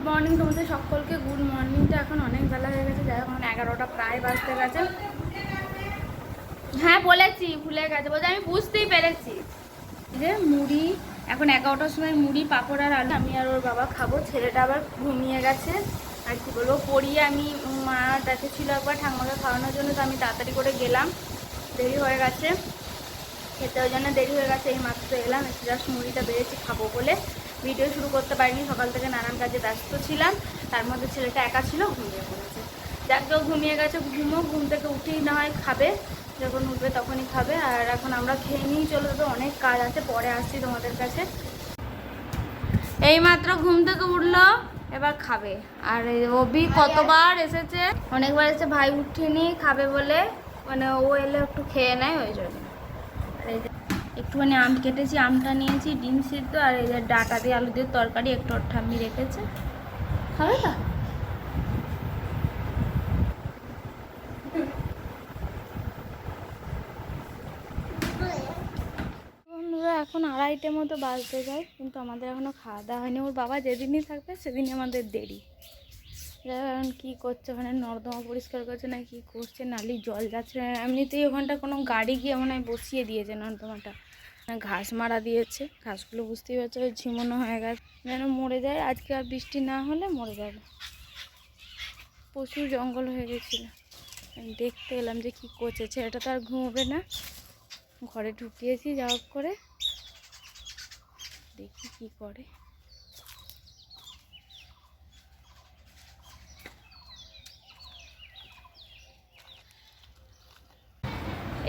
Good morning তোমাদের সকলকে। Good মর্নিংটা এখন অনেক বেলা হয়ে গেছে, যাই এখন এগারোটা প্রায় বাজতে গেছে। হ্যাঁ বলেছি, ভুলে গেছে, বলছে আমি বুঝতেই পেরেছি। যে মুড়ি, এখন এগারোটার সময় মুড়ি, পাঁপড় আর আলু আমি আর ওর বাবা খাব। ছেলেটা আবার ঘুমিয়ে গেছে। আর কি বলব, পড়িয়ে আমি মা ছিল একবার ঠাকুমাকে খাওয়ানোর জন্য, তো আমি তাড়াতাড়ি করে গেলাম। দেরি হয়ে গেছে। খেতে ওই জন্য দেরি হয়ে গেছে, এই মাত্র এলাম, একটু জাস্ট মুড়িটা বেড়েছি খাব বলে। ভিডিও শুরু করতে পারিনি, সকাল থেকে নানান কাজে ব্যস্ত ছিলাম, তার মধ্যে ছেলেটা একা ছিল, ঘুমিয়ে পড়েছে। যাক কেউ ঘুমিয়ে গেছে, ঘুমো, ঘুম থেকে উঠেই না হয় খাবে, যখন উঠবে তখনই খাবে, আর এখন আমরা খেয়ে নিয়েই চলে যাব, অনেক কাজ আছে, পরে আসছি তোমাদের কাছে। এই মাত্র ঘুম থেকে উঠল, এবার খাবে। আর অভি কতবার এসেছে? অনেকবার এসে ভাই উঠিনি, খাবে বলে মানে ও এলে একটু খেয়ে নেয়, ওই জন্য। একটুখানি আম কেটেছি, আমটা নিয়েছি, ডিম সিদ্ধ আর এই যে ডাটা দিয়ে আলু দিয়ে তরকারি, একটু ঠাম্মি রেখেছে। খাবে বন্ধুরা, এখন আড়াইটে মতো বাজতে যায়, কিন্তু আমাদের এখনও খাওয়া দাওয়া হয়নি। ওর বাবা যেদিনই থাকবে, সেদিনই আমাদের দেরি। এখন কী করছে ওখানে? নর্দমা পরিষ্কার করছে না, কি করছে? নালি জল যাচ্ছে না। এমনিতেই ওখানটা কোনো গাড়ি গিয়ে মনে হয় বসিয়ে দিয়েছে নর্দমাটা। ঘাস মারা দিয়েছে। ঘাসগুলো বুঝতেই পারছ ঝিমনো হয়ে গেছে। যেন মরে যায়, আজকে আর বৃষ্টি না হলে মরে যাবে। প্রচুর জঙ্গল হয়ে গেছিল। দেখতে এলাম যে কী করছে ছেলেটা তো আর ঘুমোবে না। ঘরে ঢুকিয়েছি, যা করে। দেখি কি করে।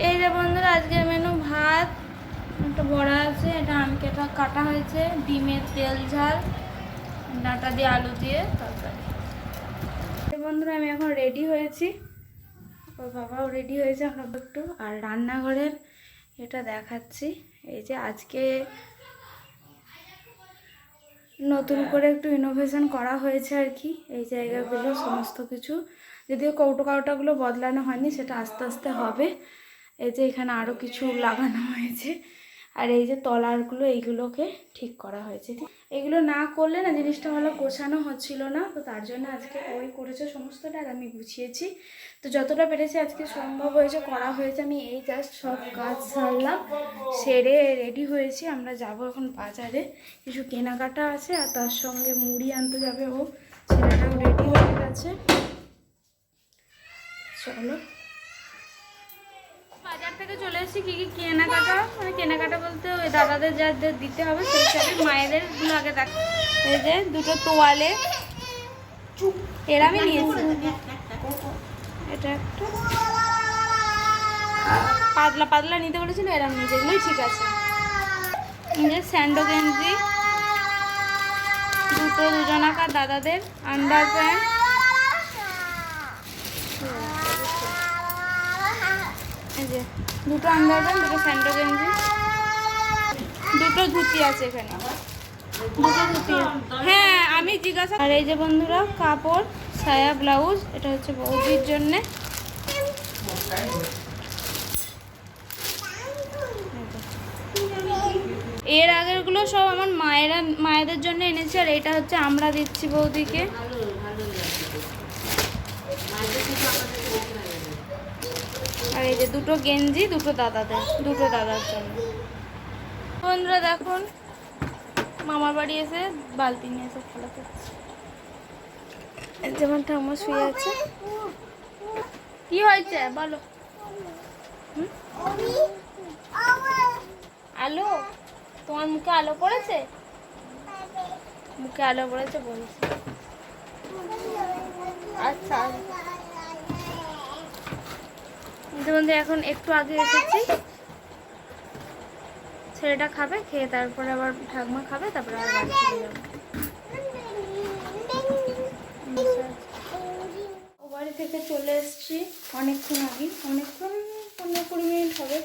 এই যে বন্ধুরা আজকে মেনু ভাত। একটা বড়া আছে এটা আমকেটা কাটা হয়েছে ডিমের তেল ঝাল ডাটা দিয়ে আলু দিয়ে তরকারি। বন্ধুরা আমি এখন রেডি হয়েছি। ওর বাবাও রেডি হয়েছে এখন একটু। আর রান্নাঘরের এটা দেখাচ্ছি। এই যে আজকে নতুন করে একটু ইনোভেশন করা হয়েছে আর কি। এই জায়গাগুলো সমস্ত কিছু। যদিও কৌটো কাউটাগুলো বদলানো হয়নি সেটা আস্তে আস্তে হবে। এই যে এখানে আরও কিছু লাগানো হয়েছে। আর এই যে তলারগুলো, এইগুলোকে ঠিক করা হয়েছে। এগুলো না করলে না জিনিসটা ভালো গোছানো হচ্ছিল না। তো তার জন্য আজকে ওই করেছে সমস্তটা আর আমি গুছিয়েছি। তো যতটা পেরেছি আজকে সম্ভব হয়েছে, করা হয়েছে। আমি এই জাস্ট সব কাজ সারলাম, সেরে রেডি হয়েছি। আমরা যাব এখন বাজারে। কিছু কেনাকাটা আছে আর তার সঙ্গে মুড়ি আনতে যাবে ও। ছেলেটাও রেডি হয়ে গেছে। চলো। বাজার থেকে চলে এসেছি, কি কি কেনাকাটা কেনাকাটা বলতে ওই দাদাদের যা দিতে হবে, সেই হিসাবে মায়েদেরগুলো আগে দেখ। এই যে দুটো তোয়ালে। এরা আমি নিয়েছি। এটা একটা। পাতলা পাতলা নিতে বলেছিল এরম নিয়েছে। এগুলোই ঠিক আছে। যে স্যান্ডো গেঞ্জি। দুটো দুজনাকার দাদাদের আন্ডার প্যান্ট এই যে দুটো আন্ডার প্যান্ট দুটো স্যান্ডো গেঞ্জি। দুটো ধুতি আছে এখানে দুটো ধুতি হ্যাঁ আমি জিজ্ঞাসা আর এই যে বন্ধুরা, কাপড়, সায়া, ব্লাউজ, এটা হচ্ছে বৌদির জন্যে। এর আগেরগুলো সব আমার মায়েরা, মায়েদের জন্য এনেছি, আর এটা হচ্ছে আমরা দিচ্ছি বৌদিকে। আর এই যে দুটো গেঞ্জি, দুটো দাদাদের, দুটো দাদার জন্য। বন্ধুরা, দেখুন, মামার বাড়ি এসে বালতি নিয়ে এসে খেলা। করছে যেমন ঠাম্মা শুয়ে আছে। কি হয়েছে? বলো? আলো? তোমার মুখে আলো পড়েছে? মুখে আলো পড়েছে বলছে। আচ্ছা। যেমন এখন একটু আগে এসেছি। ছেলেটা খাবে, খেয়ে তারপরে আবার ঠাকুমা খাবে, তারপরে আবার বাড়ি চলে যাব। ও বাড়ি থেকে চলে এসেছি অনেকক্ষণ আগে। অনেকক্ষণ, পনেরো কুড়ি মিনিট হবে।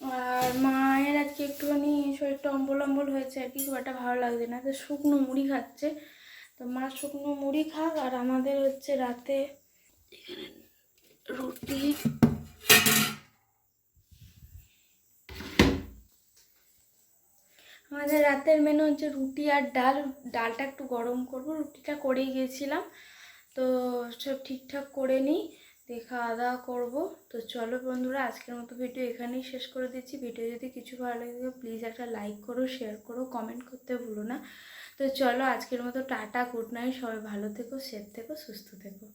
আর মায়ের আজকে একটুখানি শরীরটা অম্বল অম্বল হয়েছে আর কি, খুব একটা ভালো লাগছে না। তো শুকনো মুড়ি খাচ্ছে। তো মা শুকনো মুড়ি খাক, আর আমাদের হচ্ছে রাতে এখানে রুটি। আমাদের রাতের মেনু হচ্ছে রুটি আর ডাল। ডালটা একটু গরম করব। রুটিটা করেই গিয়েছিলাম। তো সব ঠিকঠাক করে নিই। দিয়ে খাওয়া দাওয়া করব। তো চলো বন্ধুরা, আজকের মতো ভিডিও এখানেই শেষ করে দিচ্ছি। ভিডিও যদি কিছু ভালো লাগে প্লিজ একটা লাইক করো শেয়ার করো কমেন্ট করতে ভুলো না। তো চলো আজকের মতো টাটা গুড নাইট সবাই ভালো থেকো সেফ থেকো, সুস্থ থেকো।